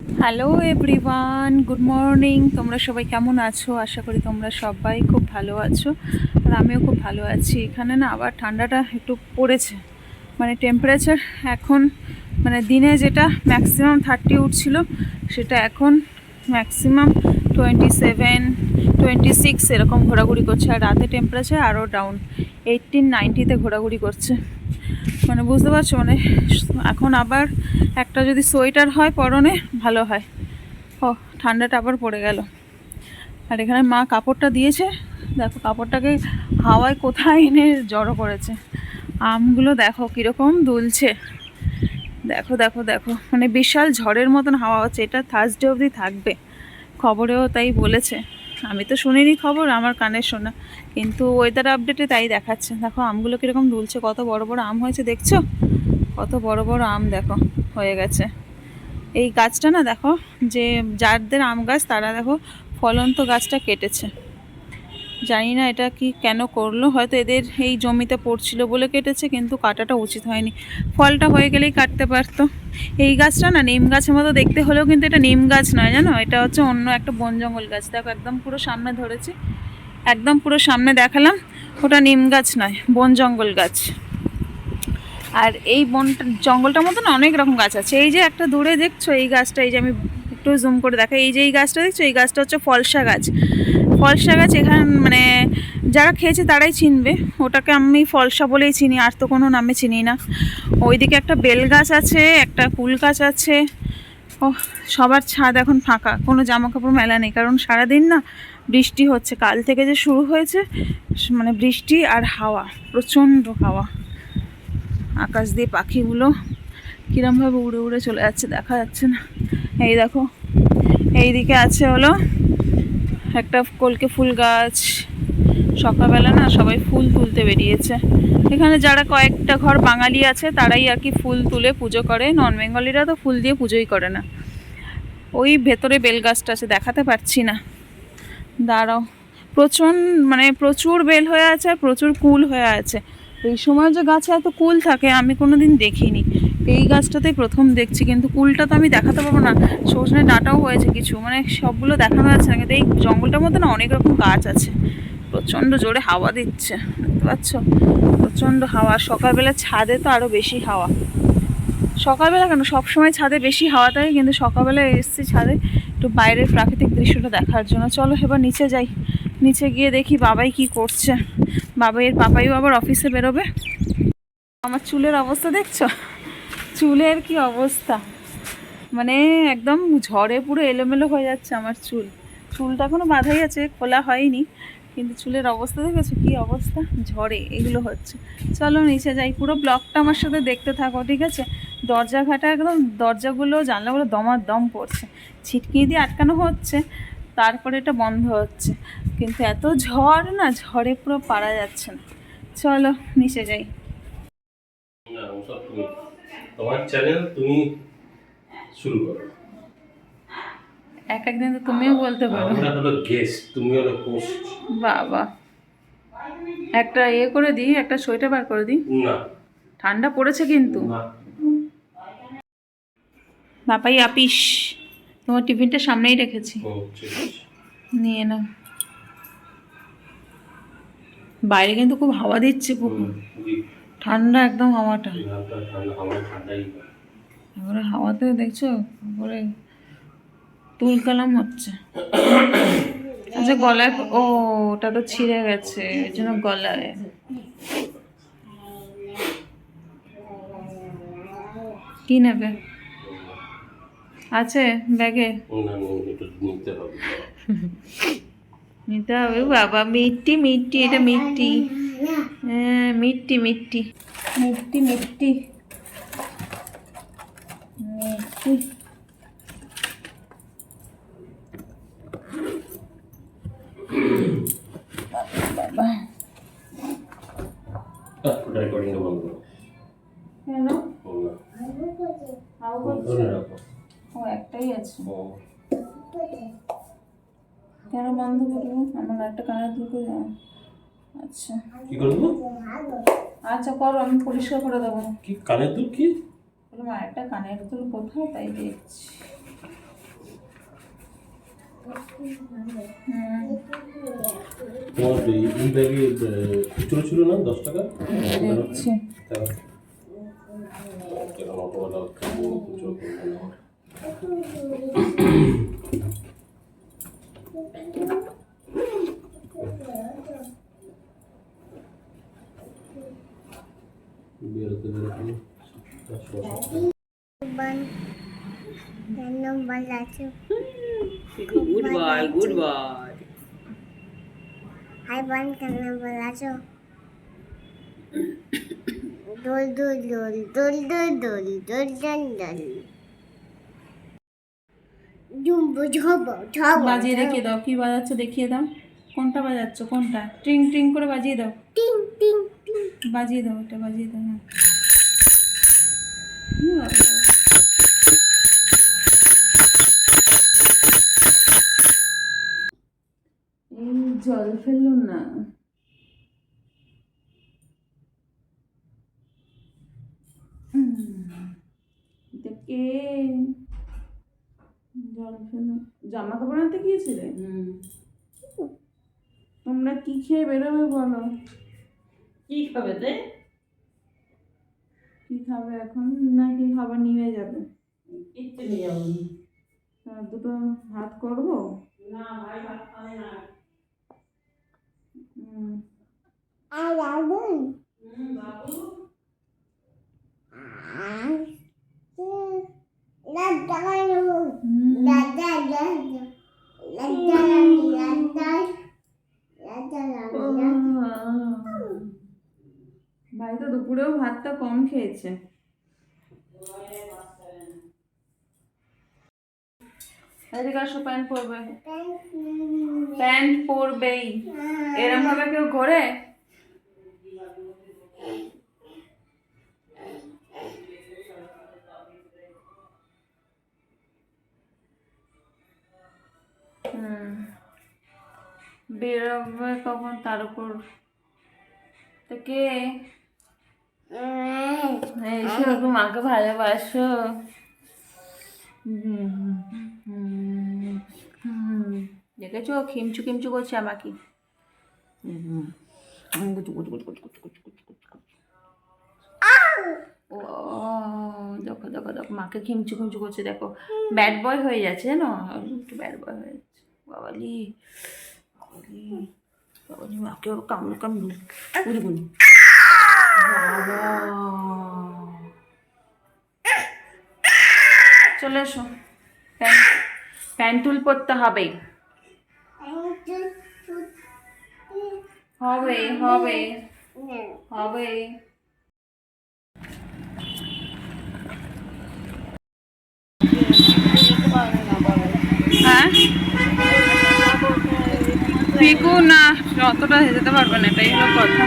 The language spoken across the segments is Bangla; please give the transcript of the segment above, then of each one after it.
হ্যালো এভরিওয়ান গুড মর্নিং তোমরা সবাই কেমন আছো? আশা করি তোমরা সবাই খুব ভালো আছো। আর আমিও খুব ভালো আছি। এখানে না আবার ঠান্ডাটা একটু পড়েছে। মানে টেম্পারেচার এখন মানে দিনে যেটা ম্যাক্সিমাম থার্টি উঠছিল, সেটা এখন maximum twenty seven twenty six এরকম ঘোরাঘুরি করছে। আর রাতে টেম্পারেচার আরও ডাউন এইটিন নাইনটিতে ঘোরাঘুরি করছে। মানে বুঝতে পারছ? মানে এখন আবার একটা যদি সোয়েটার হয় পরনে, ভালো হয়। ও, ঠান্ডাটা আবার পড়ে গেল। আর এখানে মা কাপড়টা দিয়েছে। দেখো, কাপড়টাকে হাওয়ায় কোথায় এনে জড়ো করেছে? আমগুলো দেখো কীরকম দুলছে। দেখো দেখো দেখো। মানে বিশাল ঝড়ের মতন হাওয়া হচ্ছে। এটা থার্সডে অবধি থাকবে। খবরেও তাই বলেছে। আমি তো শুনিনি খবর, আমার কানে শোনা। কিন্তু ওয়েদার আপডেটে তাই দেখাচ্ছে। দেখো, আমগুলো কীরকম দুলছে, কত বড় বড় আম হয়েছে দেখছ? কত বড় বড় আম দেখো, হয়ে গেছে। এই গাছটা না দেখো, যে যাদের আম গাছ, তারা দেখো ফলন্ত গাছটা কেটেছে। জানি না এটা কি কেন করল, হয়তো এদের এই জমিতে পড়ছিল বলে কেটেছে, কিন্তু কাটাটা উচিত হয়নি। ফলটা হয়ে গেলেই কাটতে পারতো। এই গাছটা না, নিম গাছের মতো দেখতে হলেও কিন্তু এটা নিম গাছ নয়, জানো? এটা হচ্ছে অন্য একটা বন জঙ্গল গাছ। দেখো, একদম পুরো সামনে ধরেছি। একদম পুরো সামনে দেখালাম, ওটা নিম গাছ নয়, বন জঙ্গল গাছ। আর এই বন জঙ্গলটার মতো না অনেক রকম গাছ আছে। এই যে একটা দূরে দেখছ, এই গাছটা, এই যে আমি একটু জুম করে দেখা। এই যে এই গাছটা দেখছ? এই গাছটা হচ্ছে ফলসা গাছ। ফলসা গাছ এখান মানে যারা খেয়েছে তারাই চিনবে। ওটাকে আমি ফলসা বলেই চিনি, আর তো কোনো নামে চিনি না। ওইদিকে একটা বেল গাছ আছে, একটা কুল গাছ আছে। ও সবার ছাদ এখন ফাঁকা। কোনো জামা কাপড় মেলা নেই, কারণ সারাদিন না বৃষ্টি হচ্ছে। কাল থেকে যে শুরু হয়েছে মানে বৃষ্টি আর হাওয়া, প্রচণ্ড হাওয়া। আকাশ দিয়ে পাখিগুলো কীরমভাবে উড়ে উড়ে চলে যাচ্ছে দেখা যাচ্ছে না। এই দেখো, এইদিকে আছে হলো একটা কলকে ফুল গাছ। সকালবেলা না সবাই ফুল তুলতে বেরিয়েছে। এখানে যারা কয়েকটা ঘর বাঙালি আছে, তারাই আর কি ফুল তুলে পুজো করে। নন বেঙ্গলিরা তো ফুল দিয়ে পুজোই করে না। ওই ভেতরে বেল গাছটা আছে, দেখাতে পারছি না। দাঁড়াও। প্রচুর মানে প্রচুর বেল হয়ে আছে আর প্রচুর কুল হয়ে আছে। এই সময় যে গাছে এত কুল থাকে, আমি কোনো দিন দেখিনি। এই গাছটাতেই প্রথম দেখছি, কিন্তু কুলটা তো আমি দেখাতে পারব না। সজনে ডাটাও হয়েছে কিছু মানে সবগুলো দেখানো যাচ্ছে না, কিন্তু এই জঙ্গলটার মধ্যে না অনেক রকম গাছ আছে। প্রচণ্ড জোরে হাওয়া দিচ্ছে, দেখতে পাচ্ছ? প্রচণ্ড হাওয়া, সকালবেলা ছাদে তো আরও বেশি হাওয়া। সকালবেলা কেন? সবসময় ছাদে বেশি হাওয়া থাকে, কিন্তু সকালবেলা এসছি ছাদে, একটু বাইরের প্রাকৃতিক দৃশ্যটা দেখার জন্য। চলো এবার নিচে যাই, নিচে গিয়ে দেখি বাবাই কি করছে। বাবাইয়ের পাপাইও আবার অফিসে বেরোবে। আমার চুলের অবস্থা দেখছ? চুলের কি অবস্থা? মানে একদম ঝড়ে পুরো এলোমেলো হয়ে যাচ্ছে আমার চুল। চুলটা এখনও বাঁধাই আছে, খোলা হয়নি, কিন্তু চুলের অবস্থা দেখেছ কি অবস্থা? ঝড়ে এগুলো হচ্ছে। চলো নিচে যাই, পুরো ব্লকটা আমার সাথে দেখতে থাকো, ঠিক আছে? দরজা ঘাটা একদম, দরজাগুলো, জানলাগুলো দমার দম পড়ছে। ছিটকি দিয়ে আটকানো হচ্ছে, তারপরে এটা বন্ধ হচ্ছে। কিন্তু এত ঝড় না, ঝড়ে পুরো পারা যাচ্ছে না। চলো নিচে যাই। তুমি তোমার চ্যানেল তুমি শুরু করো। এক একদিন তো তুমিও বলতে পারো। আমরা হলো গেস্ট তুমি হলো হোস্ট বাবা। একটা ইয়ে করে দিই একটা সোয়েটার বার করে দিই। না। ঠান্ডা পড়েছে কিন্তু। না। বাপাই আপিস তোমার টিফিনটা সামনেই রেখেছি। নিয়ে নাও। বাইরে কিন্তু খুব হাওয়া দিচ্ছে খুব। ঠান্ডা একদম হাওয়াটা। এবারে হাওয়াতে দেখছ তারপরে তুলকালাম হচ্ছে। আচ্ছা গলায় ও ওটা তো ছিঁড়ে গেছে ওই জন্য গলায়। কি নেবে? আছে ব্যাগে? নিতে হবে। বাবা মিষ্টি মিষ্টি এটা মিষ্টি হ্যাঁ হাওয়া ধরে করছে। রাখো ও একটাই আছে। কেন বন্ধ করব আমার একটা কানের দুটো আচ্ছা। কি করব? আচ্ছা করো আমি পরিষ্কার করে দেবো। কি কানের দুল কি? বললাম আর একটা কানের দুল কোথায়? তাই দেখছি। তোমার এই ব্যাগে খুচরো ছিল না? দশ টাকা? দেখছি। খুচরো বিয়ের বাজিয়ে রেখে দাও কি বাজাচ্ছ দেখিয়ে দাও। কোনটা বাজাচ্ছ কোনটা? ট্রিং ট্রিং করে বাজিয়ে দাও। টিং টিং বাজিয়ে দাও এটা বাজিয়ে দাও হ্যাঁ এই জল ফেলল না। কে? জল ফেলো জামা কাপড় আনতে গিয়েছিলে? তোমরা কি খেয়ে বেরোবে বলো? কি খাবে তে কি খাবে এখন নাকি খাবার নিয়ে যাবে কিচ্ছু নিয়ে যাব না। দুটো ভাত করব না ভাই ভাত খাবে না Ai abun. বাবু La da lu. দুপুরেও ভাতটা কম খেয়েছে। প্যান্ট পরবেই। এরম ভাবে কেউ ঘোরে? বেরোবে কখন তার উপর? তো কে? এসো মাকে ভালোবাসো। দেখেছ? খিমচু খিমচু করছে আমাকে। ও, দেখো দেখো দেখো, মাকে খিমচু খিমচু করছে, দেখো। ব্যাড বয় হয়ে যাচ্ছে না একটু ব্যাড বয় হয়ে যাচ্ছে। বাবালি বাবালি মাকে কামড় কামড়। গুলি চলে এসো। প্যান্ট প্যান্টুল পরতে হবে। হবে হবে হবে। হ্যাঁ? পিকু না অতটা যেতে পারবে না এটাই হলো কথা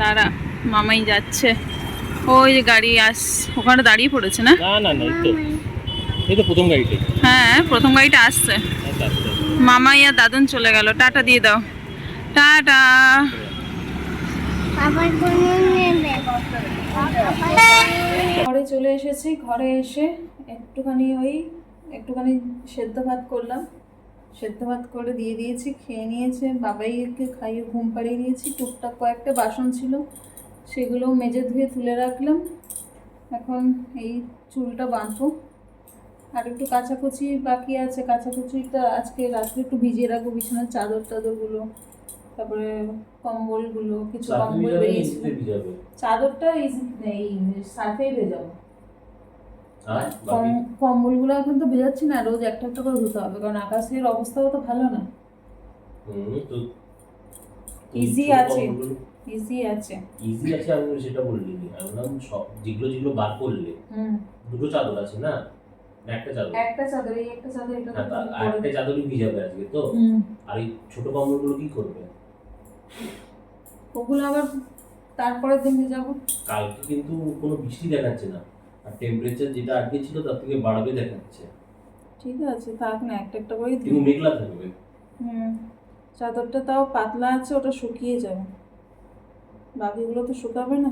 দাঁড়া মামাই যাচ্ছে। ওই যে গাড়ি আস ওখানে দাঁড়িয়ে পড়েছে না? না না না এই তো। প্রথম গাড়িটাই হ্যাঁ প্রথম গাড়িটা আসছে। মামাই আর দাদন চলে গেল। টাটা দিয়ে দাও। টাটা। বাবার কোনো নেবে। ঘরে চলে এসেছি। ঘরে এসে একটুখানি ওই একটুখানি সেদ্ধ ভাত করলাম। সেদ্ধ ভাত করে দিয়ে দিয়েছি খেয়ে নিয়েছে। বাবাইকে খাইয়ে ঘুম পাড়িয়ে দিয়েছি। টুকটাক কয়েকটা বাসন ছিল। সেগুলো মেজে ধুয়ে তুলে রাখলাম। এখন এই চুলটা বাঁধবো। আর একটু কাচাকুচি বাকি আছে। কাচাকুচিটা আজকে রাত্রে একটু ভিজিয়ে রাখব বিছানার চাদর টাদরগুলো তারপরে কম্বলগুলো কিছু কম্বল বেরিয়েছিল চাদরটা ইজি- এই সার্ফেই ভেজাবো। কম্বলগুলো এখন তো ভেজাচ্ছি না রোজ একটা একটা করে ধুতে হবে কারণ আকাশের অবস্থাও তো ভালো না। Easy আছে। ইজি আছে। ইজি আছে আমি সেটা আমি বললাম সব যেগুলো যেগুলো বার করলে হুম। দুটো চাদর আছে না? একটা চাদর। একটা চাদর এই একটা চাদর এটা হ্যাঁ, আর একটা চাদরই ভিজাবে আজকে তো? আর এই ছোট কম্বলগুলো কি করবে? ওগুলো আবার তারপরের দিন যাব কালকে কিন্তু কোনো বৃষ্টি দেখাচ্ছে না। আর টেম্পারেচার যেটা আজকে ছিল তার থেকে বাড়বে দেখাচ্ছে। ঠিক আছে থাক না একটা একটা কিন্তু মেঘলা থাকবে। হুম। চাদরটা তাও পাতলা আছে ওটা শুকিয়ে যাবে। বাকিগুলো তো শুকাবে না।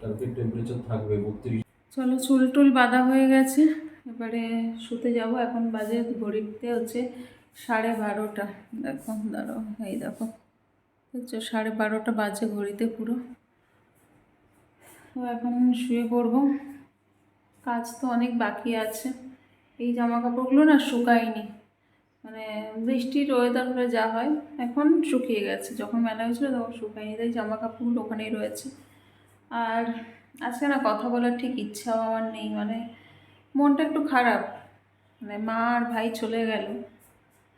কালকে টেম্পারেচার থাকবে বত্রিশ। চলো চুল টুল বাঁধা হয়ে গেছে। এবারে শুতে যাব। এখন বাজে ঘড়িতে হচ্ছে সাড়ে বারোটা। দেখো দাঁড়ো এই দেখো। হচ্ছে সাড়ে বারোটা বাজে ঘড়িতে পুরো। তো এখন শুয়ে পড়ব। কাজ তো অনেক বাকি আছে। এই জামা কাপড়গুলো না শুকায়নি। মানে বৃষ্টির ওয়েদার হলে যা হয়, এখন শুকিয়ে গেছে। যখন মেলা হয়েছিল তখন শুকায়নি, তাই জামা কাপড়গুলো ওখানেই রয়েছে। আর আজকে না কথা বলার ঠিক ইচ্ছাও আমার নেই মানে মনটা একটু খারাপ। মানে মা আর ভাই চলে গেল,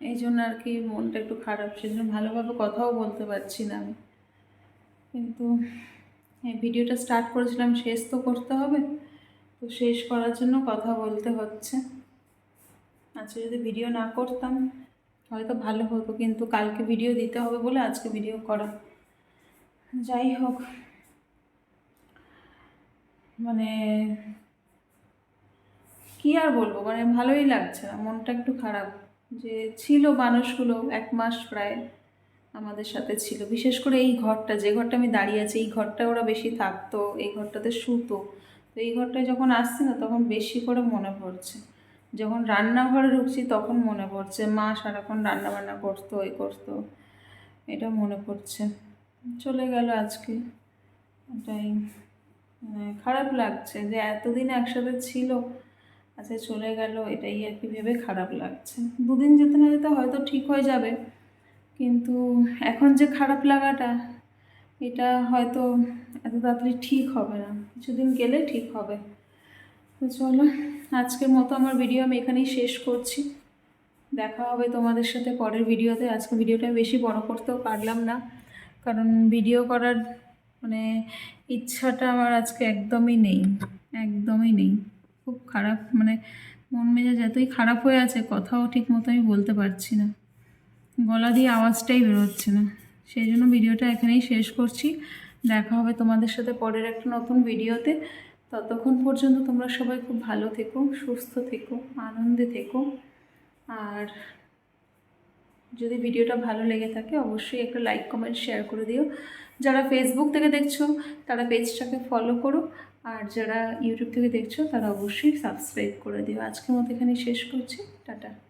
এই জন্য আর কি মনটা একটু খারাপ, সেজন্য ভালোভাবে কথাও বলতে পারছি না আমি। কিন্তু ভিডিওটা স্টার্ট করেছিলাম, শেষ তো করতে হবে, তো শেষ করার জন্য কথা বলতে হচ্ছে। আজকে যদি ভিডিও না করতাম, হয়তো ভালো হতো, কিন্তু কালকে ভিডিও দিতে হবে বলে আজকে ভিডিও করা। যাই হোক মানে কি আর বলব মানে ভালোই লাগছে না, মনটা একটু খারাপ। যে ছিল মানুষগুলো, এক মাস প্রায় আমাদের সাথে ছিল। বিশেষ করে এই ঘরটা, যে ঘরটা আমি দাঁড়িয়ে আছি, এই ঘরটা ওরা বেশি থাকতো, এই ঘরটাতে শুতো। তো এই ঘরটায় যখন আসছে না, তখন বেশি করে মনে পড়ছে। যখন রান্নাঘরে ঢুকছি তখন মনে পড়ছে, মা সারাক্ষণ রান্না বান্না করতো এই করতো। এটা মনে পড়ছে। চলে গেল আজকে। এটাই মানে খারাপ লাগছে যে এতদিন একসাথে ছিল আচ্ছা চলে গেল, এটাই আর কি ভেবে খারাপ লাগছে। দুদিন যেতে না যেতে হয়তো ঠিক হয়ে যাবে, কিন্তু এখন যে খারাপ লাগাটা, এটা হয়তো এত তাড়াতাড়ি ঠিক হবে না। কিছুদিন গেলে ঠিক হবে। তো চলো, আজকের মতো আমার ভিডিও আমি এখানেই শেষ করছি। দেখা হবে তোমাদের সাথে পরের ভিডিওতে আজকে ভিডিওটা বেশি বড় করতেও পারলাম না, কারণ ভিডিও করার মানে ইচ্ছাটা আমার আজকে একদমই নেই একদমই নেই। খুব খারাপ মানে মন মেজাজ এতই খারাপ হয়ে আছে, কথাও ঠিক মতো আমি বলতে পারছি না। গলা দিয়ে আওয়াজটাই বেরোচ্ছে না। সেই জন্য ভিডিওটা এখানেই শেষ করছি। দেখা হবে তোমাদের সাথে পরের একটা নতুন ভিডিওতে ততক্ষণ পর্যন্ত তোমরা সবাই খুব ভালো থেকো, সুস্থ থেকো, আনন্দে থেকো। আর যদি ভিডিওটা ভালো লেগে থাকে, অবশ্যই একটা লাইক কমেন্ট শেয়ার করে দিও। যারা ফেসবুক থেকে দেখছ, তারা পেজটাকে ফলো করো। আর যারা ইউটিউব থেকে দেখছ, তারা অবশ্যই সাবস্ক্রাইব করে দিও। আজকের মতো এখানে শেষ করছি। টাটা।